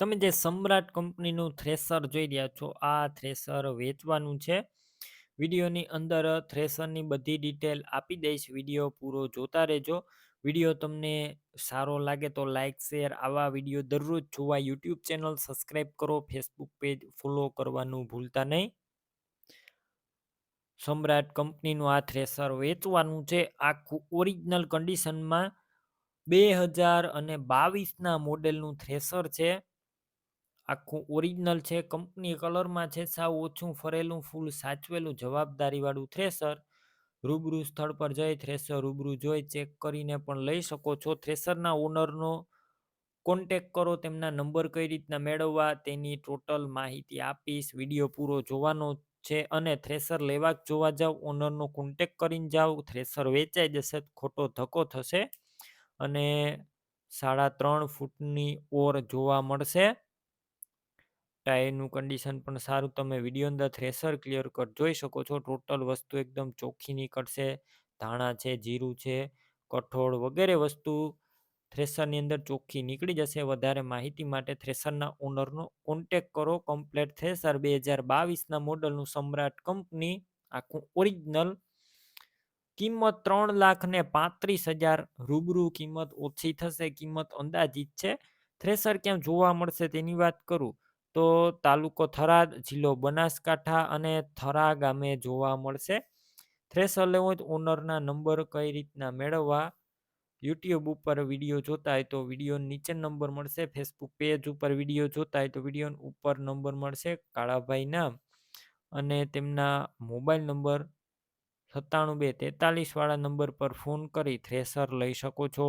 તમે જે સમ્રાટ કંપનીનું થ્રેસર જોઈ રહ્યા છો, આ થ્રેસર વેચવાનું છે. વિડીયોની અંદર થ્રેસરની બધી ડિટેલ આપી દઈશ. વીડિયો પૂરો જોતા રહેજો. વીડિયો તમને સારો લાગે તો લાઇક શેર, આવા વીડિયો દરરોજ જોવા યુટ્યુબ ચેનલ સબસ્ક્રાઈબ કરો. ફેસબુક પેજ ફોલો કરવાનું ભૂલતા નહીં. સમ્રાટ કંપનીનું આ થ્રેસર વેચવાનું છે. આખું ઓરિજિનલ કન્ડિશનમાં બે હજાર અને બાવીસના મોડેલનું થ્રેસર છે. આખું ઓરિજિનલ છે કંપની કલરમાં છે, સાવ ઓછું ફરેલું ફૂલ સાચવેલું, જવાબદારીવાળું થ્રેસર રૂબરૂ સ્થળ પર જઈ થ્રેસર રૂબરૂ જોઈ ચેક કરીને પણ લઈ શકો છો. થ્રેસરના ઓનરનો કોન્ટેક કરો, તેમના નંબર કઈ રીતના મેળવવા, તેની ટોટલ માહિતી આપીશ વીડિયો પૂરો જોવાનો છે અને થ્રેસર લેવા જોવા જાવ ઓનરનો કોન્ટેક કરીને જાઓ થ્રેસર વેચાઈ જશે, ખોટો ધક્કો થશે અને સાડા ત્રણ ફૂટની ઓર જોવા મળશે. ટાયરનું કન્ડિશન પણ સારું, તમે વીડિયો અંદર થ્રેસર ક્લિયર કટ જોઈ શકો છો ટોટલ વસ્તુ એકદમ ચોખ્ખી નીકળશે. ધાણા છે, જીરું છે, કઠોળ વગેરે વસ્તુ થ્રેસરની અંદર ચોખ્ખી નીકળી જશે. વધારે માહિતી માટે થ્રેસરના ઓનરનો કોન્ટેક કરો. કમ્પ્લેટ થ્રેસર બે હજાર બાવીસના મોડલનું સમ્રાટ કંપની, આખું ઓરિજિનલ કિંમત ત્રણ લાખ ને પાંત્રીસ હજાર રૂબરૂ કિંમત ઓછી થશે, કિંમત અંદાજિત છે. થ્રેસર ક્યાં જોવા મળશે તેની વાત કરું. તો તાલુકો થરાદ, જિલ્લો બનાસકાંઠા અને થરા ગામે જોવા મળશે. થ્રેસર લેવો હોય તો ઓનરના નંબર કઈ રીતના મેળવવા? યુટ્યુબ ઉપર વીડિયો જોતા હોય તો વીડિયો નીચે નંબર મળશે. ફેસબુક પેજ ઉપર વીડિયો જોતા હોય તો વીડિયો ઉપર નંબર મળશે. કાળાભાઈના અને તેમના મોબાઈલ નંબર સત્તાણું બે તેતાલીસ વાળા નંબર પર ફોન કરી થ્રેસર લઈ શકો છો.